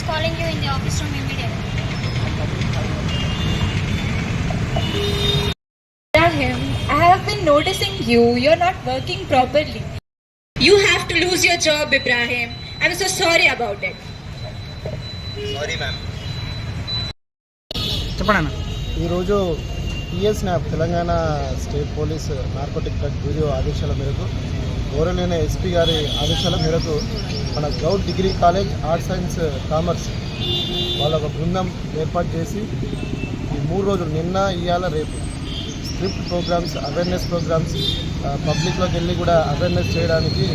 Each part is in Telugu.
is calling you in the office room immediately. Ibrahim, I have been noticing you. You're not working properly. You have to lose your job, Ibrahim. I'm so sorry about it. Sorry ma'am చెప్పండి అన్న ఈరోజు TS NAB Telangana state police narcotic drug bureau ఆదేశాల మేరకు ఓరలేని ఎస్పీ గారి ఆదేశాల మేరకు మన Goud degree college arts science commerce వాళ్ళ ఒక బృందం ఏర్పాటు చేసి ఈ మూడు రోజులు నిన్న ఇవాళ రేపు స్క్రిప్ట్ ప్రోగ్రామ్స్ అవేర్నెస్ ప్రోగ్రామ్స్ పబ్లిక్లోకి వెళ్ళి కూడా అవేర్నెస్ చేయడానికి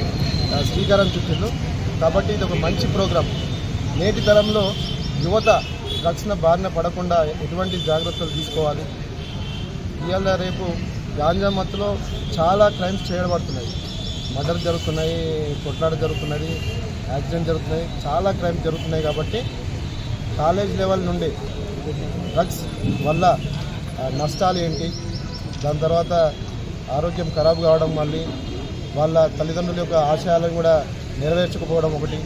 శ్రీకారం చుట్టిండు కాబట్టి ఇది ఒక మంచి ప్రోగ్రామ్. నేటి తరంలో యువత రక్షణ బారిన పడకుండా ఎటువంటి జాగ్రత్తలు తీసుకోవాలి. ఇవాళ రేపు గాంజా మత్తులో చాలా క్రైమ్స్ చేయబడుతున్నాయి. మర్డర్ జరుగుతున్నాయి కొట్లాట జరుగుతున్నది యాక్సిడెంట్ జరుగుతున్నాయి చాలా క్రైమ్ జరుగుతున్నాయి కాబట్టి కాలేజ్ లెవెల్ నుండి డ్రగ్స్ వల్ల నష్టాలు ఏంటి? దాని తర్వాత ఆరోగ్యం ఖరాబ్ కావడం మళ్ళీ వాళ్ళ తల్లిదండ్రుల యొక్క ఆశయాలను కూడా నెరవేర్చకపోవడం ఒకటి.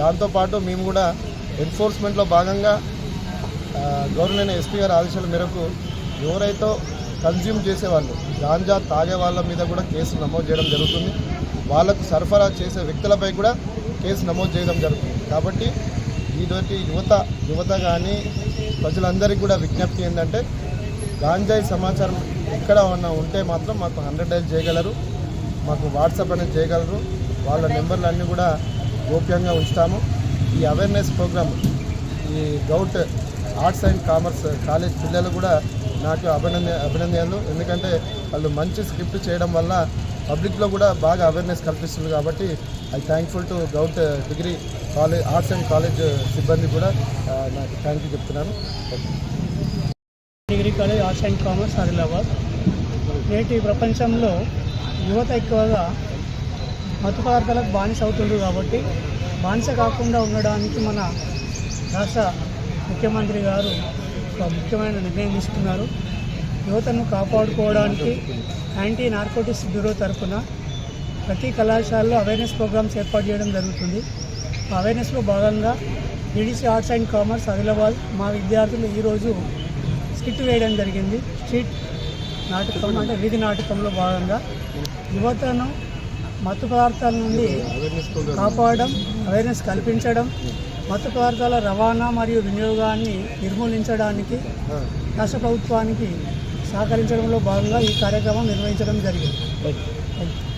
దాంతోపాటు మేము కూడా ఎన్ఫోర్స్మెంట్లో భాగంగా గవర్నమెంట్ ఎస్పీ గారి ఆదేశాల మేరకు ఎవరైతే కన్జ్యూమ్ చేసేవాళ్ళు గాంజా తాగే వాళ్ళ మీద కూడా కేసు నమోదు చేయడం జరుగుతుంది. వాళ్ళకు సరఫరా చేసే వ్యక్తులపై కూడా కేసు నమోదు చేయడం జరుగుతుంది. కాబట్టి ఈరోజు యువత యువత కానీ ప్రజలందరికీ కూడా విజ్ఞప్తి ఏంటంటే గాంజాయి సమాచారం ఎక్కడ ఉన్నా ఉంటే మాత్రం మాకు హండ్రెడ్ డైల్ చేయగలరు మాకు వాట్సాప్ అనేది చేయగలరు వాళ్ళ నెంబర్లు అన్నీ కూడా గోప్యంగా ఉంచుతాము. ఈ అవేర్నెస్ ప్రోగ్రామ్ ఈ గౌట్ ఆర్ట్స్ అండ్ కామర్స్ కాలేజ్ పిల్లలు కూడా నాకు అభినంద అభినందనలు. ఎందుకంటే వాళ్ళు మంచి స్క్రిప్ట్ చేయడం వల్ల పబ్లిక్లో కూడా బాగా అవేర్నెస్ కల్పిస్తుంది కాబట్టి I thankful to govt degree college arts and college సిబ్బంది కూడా నాకు థ్యాంక్ యూ చెప్తున్నాను. Degree college arts and commerce Adilabad. నేటి ప్రపంచంలో యువత ఎక్కువగా మత్తు పదార్థాలకు బానిస అవుతుండ్రు కాబట్టి బానిస కాకుండా ఉండడానికి మన రాష్ట్ర ముఖ్యమంత్రి గారు ఒక ముఖ్యమైన నిర్ణయం తీసుకున్నారు. యువతను కాపాడుకోవడానికి యాంటీ నార్కోటిక్స్ బ్యూరో తరఫున ప్రతి కళాశాలలో అవేర్నెస్ ప్రోగ్రామ్స్ ఏర్పాటు చేయడం జరుగుతుంది. అవేర్నెస్లో భాగంగా ఈడీసీ ఆర్ట్స్ అండ్ కామర్స్ ఆదిలాబాద్ మా విద్యార్థులు ఈరోజు స్కిట్ వేయడం జరిగింది. స్ట్రీట్ నాటకం అంటే వీధి నాటకంలో భాగంగా యువతను మత్తు పదార్థాల నుండి కాపాడడం అవేర్నెస్ కల్పించడం మత్తు పదార్థాల రవాణా మరియు వినియోగాన్ని నిర్మూలించడానికి రాష్ట్ర ప్రభుత్వానికి సహకరించడంలో భాగంగా ఈ కార్యక్రమం నిర్వహించడం జరిగింది.